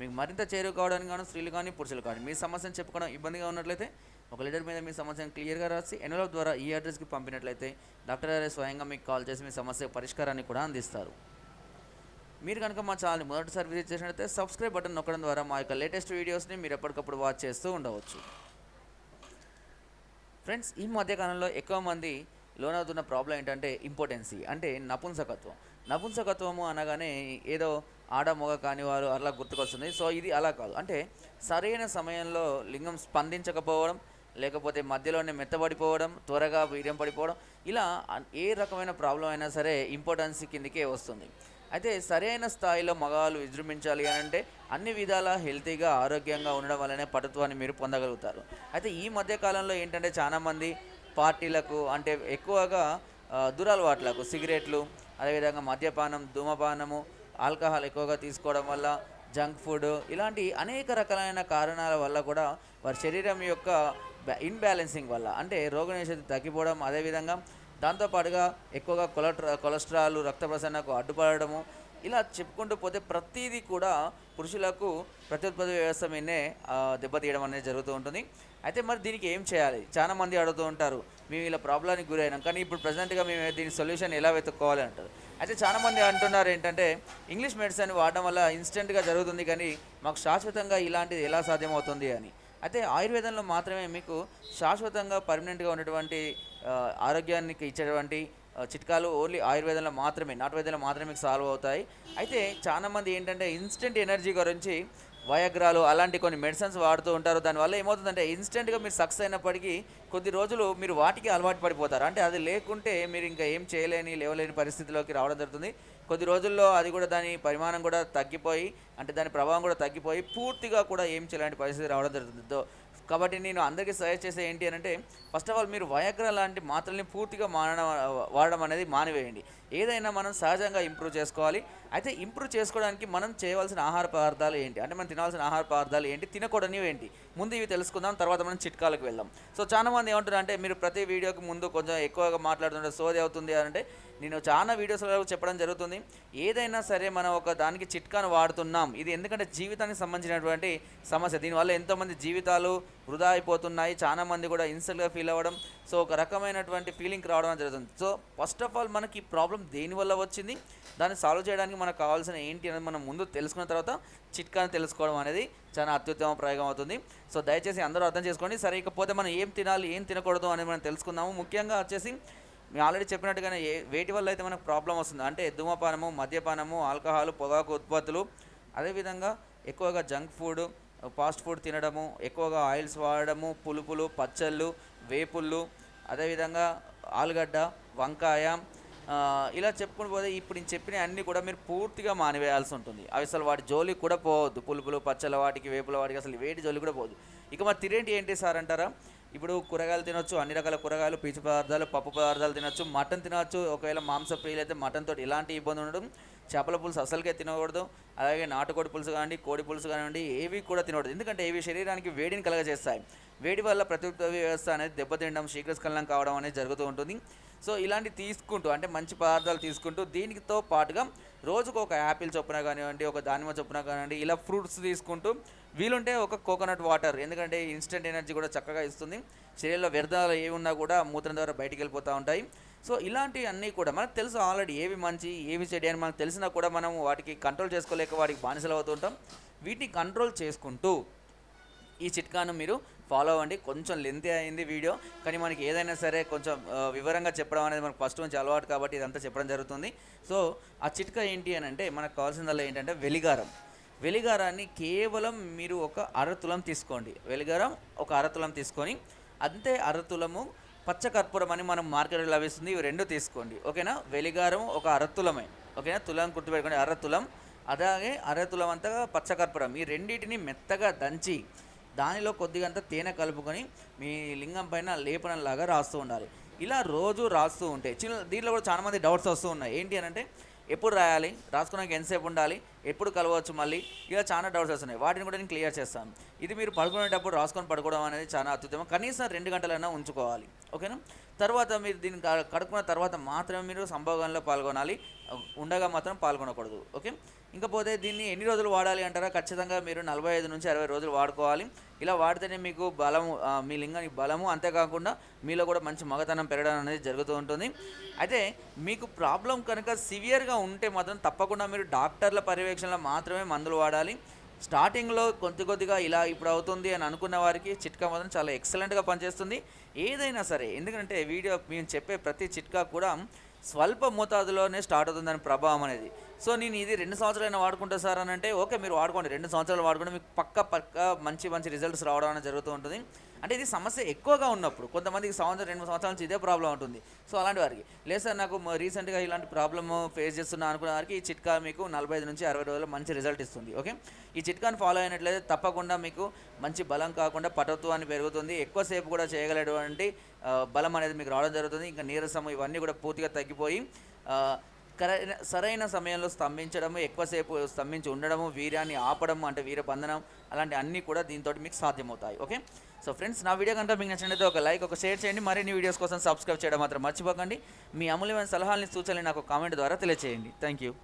మీకు మరింత చేరువ కావడానికి గాను స్త్రీలు కానీ పురుషులు కానీ మీ సమస్యను చెప్పుకోవడం ఇబ్బందిగా ఉన్నట్లయితే ఒక లెటర్ మీద మీ సమస్యను క్లియర్గా రాసి ఎన్వలప్ ద్వారా ఈ అడ్రస్కి పంపినట్లయితే డాక్టర్ గారే స్వయంగా మీకు కాల్ చేసి మీ సమస్య పరిష్కారాన్ని కూడా అందిస్తారు. మీరు కనుక మా ఛానల్ మొదటిసారి విజిట్ చేసినట్లయితే సబ్స్క్రైబ్ బటన్ నొక్కడం ద్వారా మా యొక్క లేటెస్ట్ వీడియోస్ని మీరు ఎప్పటికప్పుడు వాచ్ చేస్తూ ఉండవచ్చు. ఫ్రెండ్స్ ఈ మధ్యకాలంలో ఎక్కువ మంది లోనవుతున్న ప్రాబ్లం ఏంటంటే ఇంపార్టెన్సీ అంటే నపుంసకత్వం. నపుంసకత్వము అనగానే ఏదో ఆడ మొగ కాని వారు అలా గుర్తుకొస్తుంది. సో ఇది అలా కాదు. అంటే సరైన సమయంలో లింగం స్పందించకపోవడం లేకపోతే మధ్యలోనే మెత్తబడిపోవడం త్వరగా వీర్యం పడిపోవడం ఇలా ఏ రకమైన ప్రాబ్లం అయినా సరే ఇంపార్టెన్సీ కిందకే వస్తుంది. అయితే సరైన స్థాయిలో మగవాళ్ళు విజృంభించాలి అని అంటే అన్ని విధాల హెల్తీగా ఆరోగ్యంగా ఉండడం వల్లనే పటుత్వాన్ని మీరు పొందగలుగుతారు. అయితే ఈ మధ్యకాలంలో ఏంటంటే చాలామంది పార్టీలకు అంటే ఎక్కువగా దురలవాట్లకు సిగరెట్లు అదేవిధంగా మద్యపానం ధూమపానము ఆల్కహాల్ ఎక్కువగా తీసుకోవడం వల్ల జంక్ ఫుడ్ ఇలాంటి అనేక రకాలైన కారణాల వల్ల కూడా వారి శరీరం యొక్క ఇన్బ్యాలెన్సింగ్ వల్ల అంటే రోగనిరోధక తగ్గిపోవడం అదేవిధంగా దాంతోపాటుగా ఎక్కువగా కొలెస్ట్రా కొలెస్ట్రాల్ రక్త ప్రసరణకు అడ్డుపడము ఇలా చెప్పుకుంటూ పోతే ప్రతిదీ కూడా పురుషులకు ప్రత్యుత్పత్తి వ్యవస్థ మీదనే దెబ్బ దెబ్బతీయడం అనేది జరుగుతూ ఉంటుంది. అయితే మరి దీనికి ఏం చేయాలి? చాలా మంది అడుగుతూ ఉంటారు మేము ఇలా ప్రాబ్లానికి గురైనాం కానీ ఇప్పుడు ప్రజెంట్గా మేము దీని సొల్యూషన్ ఎలా వెతుక్కోవాలి? అంటారు. అయితే చాలా మంది అంటున్నారు ఏంటంటే ఇంగ్లీష్ మెడిసిన్ వాడడం వల్ల ఇన్స్టెంట్గా జరుగుతుంది కానీ మాకు శాశ్వతంగా ఇలాంటిది ఎలా సాధ్యమవుతుంది? అని. అయితే ఆయుర్వేదంలో మాత్రమే మీకు శాశ్వతంగా పర్మనెంట్గా ఉన్నటువంటి ఆరోగ్యానికి ఇచ్చేటువంటి చిట్కాలు ఓన్లీ ఆయుర్వేదంలో మాత్రమే నాటు వైద్యంలో మాత్రమే మీకు సాల్వ్ అవుతాయి. అయితే చాలా మంది ఏంటంటే ఇన్స్టెంట్ ఎనర్జీ గురించి వయగ్రాలు అలాంటి కొన్ని మెడిసిన్స్ వాడుతూ ఉంటారు. దానివల్ల ఏమవుతుందంటే ఇన్స్టెంట్గా మీరు సక్సెస్ అయినప్పటికీ కొద్ది రోజులు మీరు వాటికి అలవాటు పడిపోతారు. అంటే అది లేకుంటే మీరు ఇంకా ఏం చేయలేని లేవలేని పరిస్థితిలోకి రావడం జరుగుతుంది. కొద్ది రోజుల్లో అది కూడా దాని పరిమాణం కూడా తగ్గిపోయి అంటే దాని ప్రభావం కూడా తగ్గిపోయి పూర్తిగా కూడా ఏం చేయలేని పరిస్థితి రావడం జరుగుతుంది. కాబట్టి నేను అందరికీ సజెస్ట్ చేసే ఏంటి అని అంటే ఫస్ట్ ఆఫ్ ఆల్ మీరు వయగ్ర లాంటి మాత్రల్ని పూర్తిగా మానడం వాడడం అనేది మానివేయండి. ఏదైనా మనం సహజంగా ఇంప్రూవ్ చేసుకోవాలి. అయితే ఇంప్రూవ్ చేసుకోవడానికి మనం చేయవలసిన ఆహార పదార్థాలు ఏంటి? అంటే మనం తినాల్సిన ఆహార పదార్థాలు ఏంటి? తినకూడనివి ఏంటి? ముందు ఇవి తెలుసుకుందాం తర్వాత మనం చిట్కాలకు వెళ్దాం. సో చాలా మంది ఏమంటారు అంటే మీరు ప్రతి వీడియోకి ముందు కొంచెం ఎక్కువగా మాట్లాడుతుంటే సోది అవుతుంది అని అంటే నేను చాలా వీడియోస్లో చెప్పడం జరుగుతుంది. ఏదైనా సరే మనం ఒక దానికి చిట్కాను వాడుతున్నాం. ఇది ఎందుకంటే జీవితానికి సంబంధించినటువంటి సమస్య. దీనివల్ల ఎంతోమంది జీవితాలు వృధా అయిపోతున్నాయి. చాలా మంది కూడా ఇన్సల్ట్గా ఫీల్ అవ్వడం. సో ఒక రకమైనటువంటి ఫీలింగ్ రావడం జరుగుతుంది. సో ఫస్ట్ ఆఫ్ ఆల్ మనకి ఈ ప్రాబ్లం దేనివల్ల వచ్చింది? దాన్ని సాల్వ్ చేయడానికి మనకు కావాల్సిన ఏంటి అనేది మనం ముందు తెలుసుకున్న తర్వాత చిట్కాని తెలుసుకోవడం అనేది చాలా అత్యుత్తమ ప్రయోగం అవుతుంది. సో దయచేసి అందరూ అర్థం చేసుకోండి. సరే ఇకపోతే మనం ఏం తినాలి ఏం తినకూడదు అనేది మనం తెలుసుకుందాము. ముఖ్యంగా వచ్చేసి మేము ఆల్రెడీ చెప్పినట్టుగానే ఏ వేటి వల్ల అయితే మనకు ప్రాబ్లం వస్తుంది? అంటే ధూమపానము మద్యపానము ఆల్కహాల్ పొగాకు ఉత్పత్తులు. అదేవిధంగా ఎక్కువగా జంక్ ఫుడ్ ఫాస్ట్ ఫుడ్ తినడము ఎక్కువగా ఆయిల్స్ వాడడము పులుపులు పచ్చళ్ళు వేపుళ్ళు అదేవిధంగా ఆలుగడ్డ వంకాయ ఇలా చెప్పుకుని పోతే ఇప్పుడు నేను చెప్పిన అన్నీ కూడా మీరు పూర్తిగా మానివేయాల్సి ఉంటుంది. అవి అసలు వాటి జోలికి కూడా పోవద్దు. పులుపులు పచ్చల వాటికి వేపుల వాటికి అసలు వేటి జోలికి కూడా పోవద్దు. ఇక మరి తిరేంటి ఏంటి సార్ అంటారా? ఇప్పుడు కూరగాయలు తినొచ్చు అన్ని రకాల కూరగాయలు పీచు పదార్థాలు పప్పు పదార్థాలు తినొచ్చు మటన్ తినవచ్చు ఒకవేళ మాంస ప్రియులు అయితే మటన్ తోటి ఎలాంటి ఇబ్బంది ఉండడం చేపల పులుసు అసలుకే తినకూడదు. అలాగే నాటుకోడి పులుసు కానివ్వండి కోడి పులుసు కానివ్వండి ఏవి కూడా తినకూడదు. ఎందుకంటే ఇవి శరీరానికి వేడిని కలగజేస్తాయి. వేడి వల్ల ప్రతిరూప వ్యవస్థ అనేది దెబ్బతినడం శీఘ్రస్ఖలనం కావడం అనేది జరుగుతూ ఉంటుంది. సో ఇలాంటి తీసుకుంటూ అంటే మంచి పదార్థాలు తీసుకుంటూ దీనితో పాటుగా రోజుకు ఒక యాపిల్ చొప్పున కానివ్వండి ఒక దానిమ్మ చొప్పున కానివ్వండి ఇలా ఫ్రూట్స్ తీసుకుంటూ వీలుంటే ఒక కోకోనట్ వాటర్ ఎందుకంటే ఇన్స్టెంట్ ఎనర్జీ కూడా చక్కగా ఇస్తుంది. శరీరంలో వ్యర్థాలు ఏమున్నా ఉన్నా కూడా మూత్రం ద్వారా బయటికి వెళ్ళిపోతూ ఉంటాయి. సో ఇలాంటివి అన్నీ కూడా మనకు తెలుసు ఆల్రెడీ ఏవి మంచి ఏవి చెడు అని మనకు తెలిసినా కూడా మనం వాటికి కంట్రోల్ చేసుకోలేక వాటికి బానిసలు అవుతూ ఉంటాం. వీటిని కంట్రోల్ చేసుకుంటూ ఈ చిట్కాను మీరు ఫాలో అవ్వండి. కొంచెం లెంత్ అయింది వీడియో కానీ మనకి ఏదైనా సరే కొంచెం వివరంగా చెప్పడం అనేది మనకు ఫస్ట్ నుంచి అలవాటు కాబట్టి ఇదంతా చెప్పడం జరుగుతుంది. సో ఆ చిట్కా ఏంటి అని అంటే మనకు కావాల్సిందల్లా ఏంటంటే వెలిగారం. వెలిగారాన్ని కేవలం మీరు ఒక అరతులం తీసుకోండి. వెలిగారం ఒక అరతులం తీసుకొని అంతే అరతులము పచ్చ కర్పూరం అని మనం మార్కెట్లో లభిస్తుంది. ఇవి రెండు తీసుకోండి. ఓకేనా? వెలిగారం ఒక అరతులమే ఓకేనా? తులం గుర్తుపెట్టుకోండి అరతులం అలాగే అరతులం అంతా పచ్చకర్పూరం ఈ రెండింటిని మెత్తగా దంచి దానిలో కొద్దిగంత తేనె కలుపుకొని మీ లింగం పైన లేపనంలాగా రాస్తూ ఉండాలి. ఇలా రోజు రాస్తూ ఉంటే చిన్న దీంట్లో కూడా చాలా మంది డౌట్స్ వస్తూ ఉన్నాయి. ఏంటి అని అంటే ఎప్పుడు రాయాలి? రాసుకున్నాక ఎంతసేపు ఉండాలి? ఎప్పుడు కలవచ్చు మళ్ళీ? ఇలా చాలా డౌట్స్ వస్తున్నాయి. వాటిని కూడా నేను క్లియర్ చేస్తాను. ఇది మీరు పడుకునేటప్పుడు రాసుకొని పడుకోవడం అనేది చాలా అత్యుత్తమం. కనీసం రెండు గంటలైనా ఉంచుకోవాలి. ఓకేనా? తర్వాత మీరు దీన్ని కడుక్కున్న తర్వాత మాత్రమే మీరు సంభోగంలో పాల్గొనాలి. ఉండగా మాత్రం పాల్గొనకూడదు. ఓకే? ఇంకపోతే దీన్ని ఎన్ని రోజులు వాడాలి అంటారా? ఖచ్చితంగా మీరు నలభై ఐదు నుంచి అరవై రోజులు వాడుకోవాలి. ఇలా వాడితేనే మీకు బలము మీ లింగానికి బలము. అంతేకాకుండా మీలో కూడా మంచి మగతనం పెరగడం అనేది జరుగుతూ ఉంటుంది. అయితే మీకు ప్రాబ్లం కనుక సివియర్గా ఉంటే మాత్రం తప్పకుండా మీరు డాక్టర్ల పర్యవేక్షణలో మాత్రమే మందులు వాడాలి. స్టార్టింగ్లో కొద్ది కొద్దిగా ఇలా ఇప్పుడు అవుతుంది అని అనుకున్న వారికి చిట్కా మాత్రం చాలా ఎక్సలెంట్గా పనిచేస్తుంది. ఏదైనా సరే ఎందుకంటే వీడియో మేము చెప్పే ప్రతి చిట్కా కూడా స్వల్ప మోతాదులోనే స్టార్ట్ అవుతుంది దాని ప్రభావం అనేది. సో నేను ఇది రెండు సంవత్సరాలైనా వాడుకుంటా సార్ అని అంటే ఓకే మీరు వాడుకోండి. రెండు సంవత్సరాలు వాడుకుంటే మీకు పక్క పక్క మంచి మంచి రిజల్ట్స్ రావడం అనేది జరుగుతూ ఉంటుంది. అంటే ఇది సమస్య ఎక్కువగా ఉన్నప్పుడు కొంతమందికి సంవత్సరం రెండు సంవత్సరాల నుంచి ఇదే ప్రాబ్లం ఉంటుంది. సో అలాంటి వారికి లేదు సార్ నాకు రీసెంట్గా ఇలాంటి ప్రాబ్లమ్ ఫేస్ చేస్తున్నా అనుకున్న వారికి ఈ చిట్కా మీకు నలభై ఐదు నుంచి అరవై రోజుల్లో మంచి రిజల్ట్ ఇస్తుంది ఓకే ఈ చిట్కాని ఫాలో అయినట్లయితే తప్పకుండా మీకు మంచి బలం కాకుండా పటత్వాన్ని పెరుగుతుంది. ఎక్కువసేపు కూడా చేయగలటువంటి బలం అనేది మీకు రావడం జరుగుతుంది. ఇంకా నీరసం ఇవన్నీ కూడా పూర్తిగా తగ్గిపోయి కరైన సరైన సమయంలో స్తంభించడము ఎక్కువసేపు స్తంభించి ఉండడము వీర్యాన్ని ఆపడము అంటే వీర బంధనం అలాంటి అన్నీ కూడా దీంతో మీకు సాధ్యమవుతాయి ఓకే? సో ఫ్రెండ్స్ నా వీడియో కనుక మీకు నచ్చినట్లయితే ఒక లైక్ ఒక షేర్ చేయండి. మరిన్ని వీడియోస్ కోసం సబ్స్క్రైబ్ చేయడం మాత్రం మర్చిపోకండి. మీ అమూల్యమైన సలహాలని సూచనలు నాకు కామెంట్ ద్వారా తెలియజేయండి థ్యాంక్ యూ.